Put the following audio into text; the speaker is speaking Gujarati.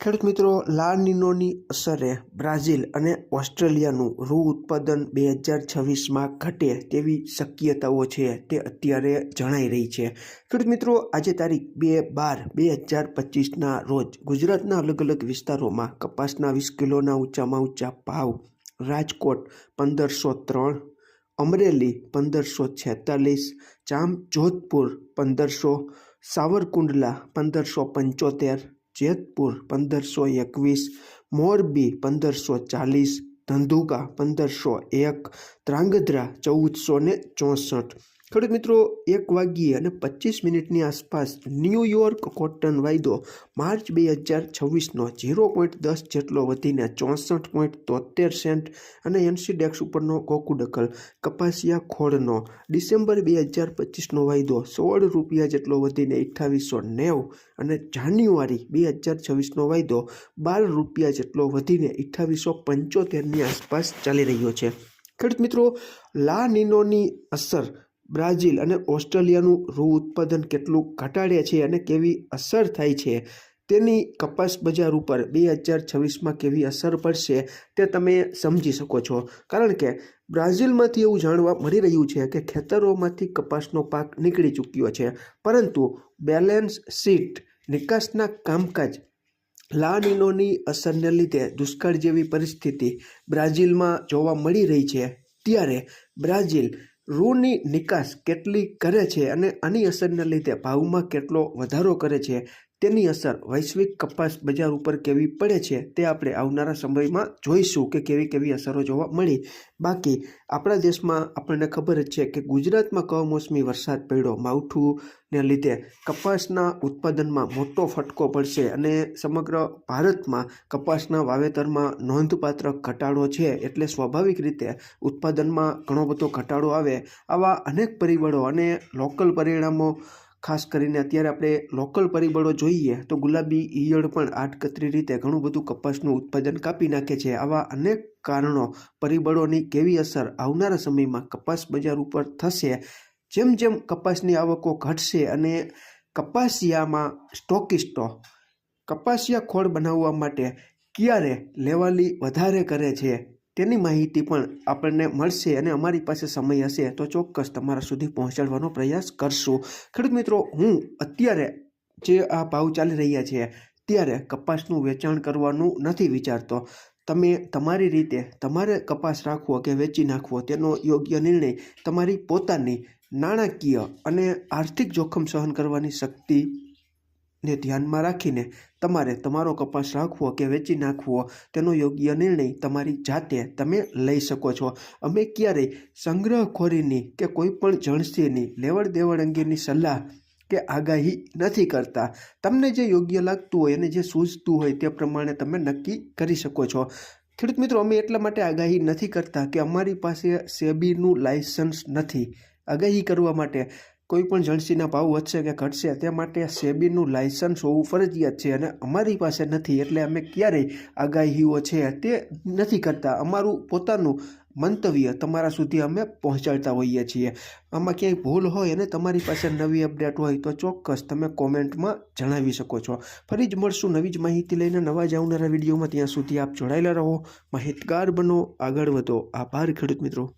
ખેડૂત મિત્રો લાનિનોની અસરે બ્રાઝિલ અને ઓસ્ટ્રેલિયાનું રૂ ઉત્પાદન બે હજાર છવ્વીસમાં ઘટે તેવી શક્યતાઓ છે તે અત્યારે જણાઈ રહી છે. ખેડૂત મિત્રો, આજે તારીખ બે બાર બે હજાર પચીસના રોજ ગુજરાતના અલગ અલગ વિસ્તારોમાં કપાસના વીસ કિલોના ઊંચામાં ઊંચા ભાવ રાજકોટ પંદરસો ત્રણ, અમરેલી પંદરસો છેતાલીસ, જામ, જોધપુર પંદરસો, સાવરકુંડલા પંદરસો પંચોતેર જેતપુર પંદરસો એકવીસ મોરબી પંદરસો ચાલીસ ધંધુકા પંદરસો એક ધ્રાંગધ્રા ચૌદસો ને ચોસઠ. ખેડૂત મિત્રો, એક વાગ્યે અને પચીસ મિનિટની આસપાસ ન્યૂયોર્ક કોટન વાયદો માર્ચ બે હજાર છવ્વીસનો ઝીરો પોઈન્ટ દસ જેટલો વધીને ચોસઠ પોઈન્ટ તોતેર સેન્ટ અને એનસીડેક્સ ઉપરનો કોકુડકલ કપાસિયા ખોળનો ડિસેમ્બર બે હજાર પચીસનો વાયદો સોળ રૂપિયા જેટલો વધીને અઠ્ઠાવીસો નેવું અને જાન્યુઆરી બે હજાર છવ્વીસનો વાયદો બાર રૂપિયા જેટલો વધીને અઠ્ઠાવીસો પંચોતેરની આસપાસ ચાલી રહ્યો છે. ખેડૂત મિત્રો, લા નિનોની અસર બ્રાઝિલ અને ઓસ્ટ્રેલિયાનું રૂ ઉત્પાદન કેટલું ઘટાડે છે અને કેવી અસર થાય છે, તેની કપાસ બજાર ઉપર બે હજાર છવ્વીસમાં કેવી અસર પડશે તે તમે સમજી શકો છો. કારણ કે બ્રાઝિલમાંથી એવું જાણવા મળી રહ્યું છે કે ખેતરોમાંથી કપાસનો પાક નીકળી ચૂક્યો છે, પરંતુ બેલેન્સ શીટ નિકાસના કામકાજ લાનીનોની અસરને લીધે દુષ્કાળ જેવી પરિસ્થિતિ બ્રાઝિલમાં જોવા મળી રહી છે. ત્યારે બ્રાઝિલ રૂની નિકાસ કેટલી કરે છે અને આની અસરને લીધે ભાવમાં કેટલો વધારો કરે છે? તેની અસર વૈશ્વિક કપાસ બજાર ઉપર કેવી પડે છે તે આપણે આવનારા સમયમાં જોઈશું કે કેવી કેવી અસરો જોવા મળી. બાકી આપણા દેશમાં આપણને ખબર જ છે કે ગુજરાતમાં કમોસમી વરસાદ પડ્યો. માવઠુંને લીધે કપાસના ઉત્પાદનમાં મોટો ફટકો પડશે અને સમગ્ર ભારતમાં કપાસના વાવેતરમાં નોંધપાત્ર ઘટાડો છે એટલે સ્વાભાવિક રીતે ઉત્પાદનમાં ઘણો બધો ઘટાડો આવે. આવા અનેક પરિબળો અને લોકલ પરિણામો ખાસ કરીને અત્યારે આપણે લોકલ પરિબળો જોઈએ તો ગુલાબી ઈયળ પણ આડકતરી રીતે ઘણું બધું કપાસનું ઉત્પાદન કાપી નાખે છે. આવા અનેક કારણો પરિબળોની કેવી અસર આવનારા સમયમાં કપાસ બજાર ઉપર થશે? જેમ જેમ કપાસની આવકો ઘટશે અને કપાસિયામાં સ્ટોકિસ્ટો કપાસિયા ખોળ બનાવવા માટે ક્યારે લેવાલી વધારે કરે છે? તેની માહિતી પણ આપણને મળશે અને અમારી પાસે સમય હશે તો ચોક્કસ તમારા સુધી પહોંચાડવાનો પ્રયાસ કરશું. ખેડૂત મિત્રો, હું અત્યારે જે આ ભાવ ચાલી રહ્યા છે, ત્યારે કપાસનું વેચાણ કરવાનું નથી વિચારતો. તમે તમારી રીતે તમારે કપાસ રાખવો કે વેચી નાખવો, તેનો યોગ્ય નિર્ણય તમારી પોતાની નાણાકીય અને આર્થિક જોખમ સહન કરવાની શક્તિ ને ધ્યાનમાં રાખીને તમારે તમારો કપાસ રાખવો કે વેચી નાખવો, તેનો યોગ્ય નિર્ણય તમારી જાતે તમે લઈ શકો છો. અમે ક્યારેય સંગ્રહખોરીની કે કોઈ પણ જણસીની લેવડ દેવડ અંગેની સલાહ કે આગાહી નથી કરતા. તમને જે યોગ્ય લાગતું હોય અને જે સૂઝતું હોય તે પ્રમાણે તમે નક્કી કરી શકો છો. ખેડૂત મિત્રો, અમે એટલા માટે આગાહી નથી કરતા કે અમારી પાસે સેબીનું લાયસન્સ નથી. આગાહી કરવા માટે કોઈ પણ જણસીના ભાવ વધશે કે ઘટશે, તે માટે સેબીનું લાયસન્સ હોવું ફરજિયાત છે અને અમારી પાસે નથી, એટલે અમે ક્યારેય આગાહીઓ છે તે નથી કરતા. અમારું પોતાનું મંતવ્ય તમારા સુધી અમે પહોંચાડતા હોઈએ છીએ. આમાં ક્યાંય ભૂલ હોય અને તમારી પાસે નવી અપડેટ હોય તો ચોક્કસ તમે કોમેન્ટમાં જણાવી શકો છો. ફરી જ મળશું નવી જ માહિતી લઈને નવા જ આવનારા વિડીયોમાં. ત્યાં સુધી આપ જોડાયેલા રહો. માહિતગાર બનો, આગળ વધો. આભાર ખેડૂત મિત્રો.